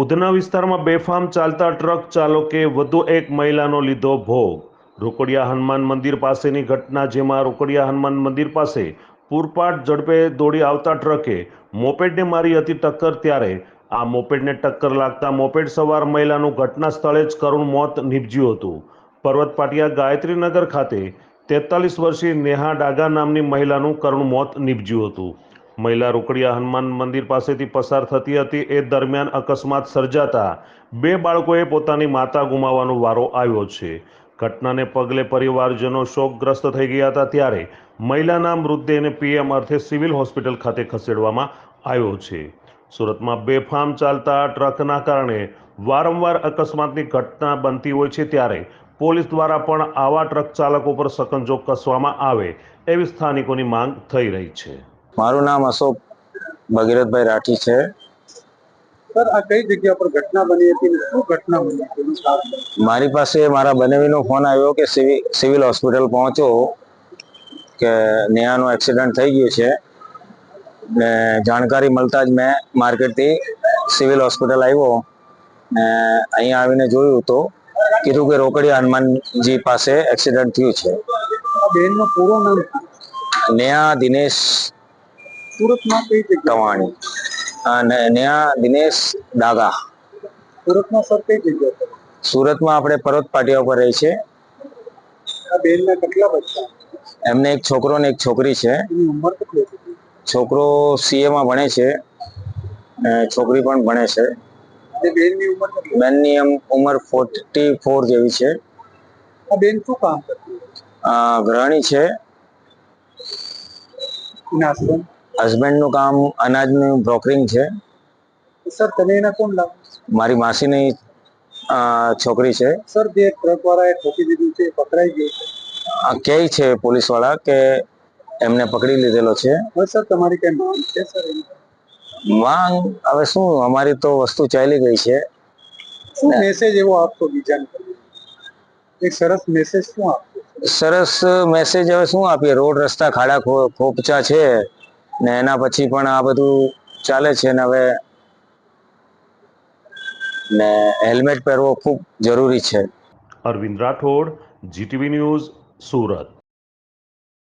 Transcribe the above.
ઉધના વિસ્તારમાં બેફામ ચાલતા ટ્રક ચાલકે વધુ એક મહિલાનો લીધો ભોગ. રોકડિયા હનુમાન મંદિર પાસેની ઘટના જેમાં રોકડિયા હનુમાન મંદિર પાસે પૂરપાટ ઝડપે દોડી આવતા ટ્રકે મોપેડને મારી હતી ટક્કર ત્યારે. આ મોપેડને ટક્કર લાગતા મોપેડ સવાર મહિલાનું ઘટના સ્થળે જ કરુણ મોત નીપજ્યું હતું. પર્વત પાટિયા ગાયત્રીનગર ખાતે તેતાલીસ વર્ષીય નેહા ડાગા નામની મહિલાનું કરુણ મોત નીપજ્યું હતું. મહિલા રોકડિયા હનુમાન મંદિર પાસેથી પસાર થતી હતી. એ દરમિયાન અકસ્માત સર્જાતા બે બાળકોએ પોતાની માતા ગુમાવવાનો વારો આવ્યો છે. ઘટનાને પગલે પરિવારજનો શોકગ્રસ્ત થઈ ગયા હતા ત્યારે મહિલાના મૃતદેહને પીએમ અર્થે સિવિલ હોસ્પિટલ ખાતે ખસેડવામાં આવ્યો છે. સુરતમાં બેફામ ચાલતા ટ્રકના કારણે વારંવાર અકસ્માતની ઘટના બનતી હોય છે ત્યારે પોલીસ દ્વારા પણ આવા ટ્રક ચાલકો પર સકંજો કસવામાં આવે એવી સ્થાનિકોની માંગ થઈ રહી છે. મારું નામ અશોક ભગીરથભાઈ રાઠી છે. સર આ કઈ જગ્યા પર ઘટના બની હતી શું ઘટના બની? મારી પાસે મારા બનેવીનો ફોન આવ્યો કે સિવિલ હોસ્પિટલ પહોંચો કે નેહાનો એક્સિડન્ટ થઈ ગયું છે. ને જાણકારી મળતા જ મેં માર્કેટથી સિવિલ હોસ્પિટલ આવ્યો ને અહીંયા આવીને જોયું તો કીધું કે રોકડિયા હનુમાનજી પાસે એક્સિડન્ટ થયું છે. બેનનું પૂરું નામ નેહા દિનેશ સુરતમાં કઈ જગ્યા કવાણી અને નેહા દિનેશ ડાગા સુરતમાં સર કઈ જગ્યા પર સુરતમાં આપણે પર્વત પાટિયા ઉપર રહી છે. આ બેનના કેટલા બચ્ચા? એમને એક છોકરો ને એક છોકરી છે. એની ઉંમર કેટલી હતી? છોકરો સીએ માં ભણે છે છોકરી પણ ભણે છે. બેનની ઉંમર બેનની ઉંમર ફોર્ટી ફોર જેવી છે. આ બેન શું કામ કરતી ગૃહિણી છે? હસબન્ડનું કામ અનાજનું બ્રોકરિંગ છે. સર તમે એના કોણ લાવો? મારી માસીની છોકરી છે. સર જે ટ્રક વાળાએ ઠોકી દીધું છે પકડાઈ ગયું છે? આ કહે છે પોલીસવાળા કે એમને પકડી લીધેલો છે. સર તમારી કઈ માંગ છે સર માંગ? હવે શું? અમારી તો વસ્તુ ચાલી ગઈ છે. શું મેસેજ એવો આપતો બીજાને? એક સરસ મેસેજ શું આપ સરસ મેસેજ હવે શું આપીએ? રોડ રસ્તા ખાડા ખોપચા છે. ને એના પછી પણ આ બધું ચાલે છે ને હવે ને હેલ્મેટ પહેરવો ખૂબ જરૂરી છે. Arvind Rathod, GTV news, Surat.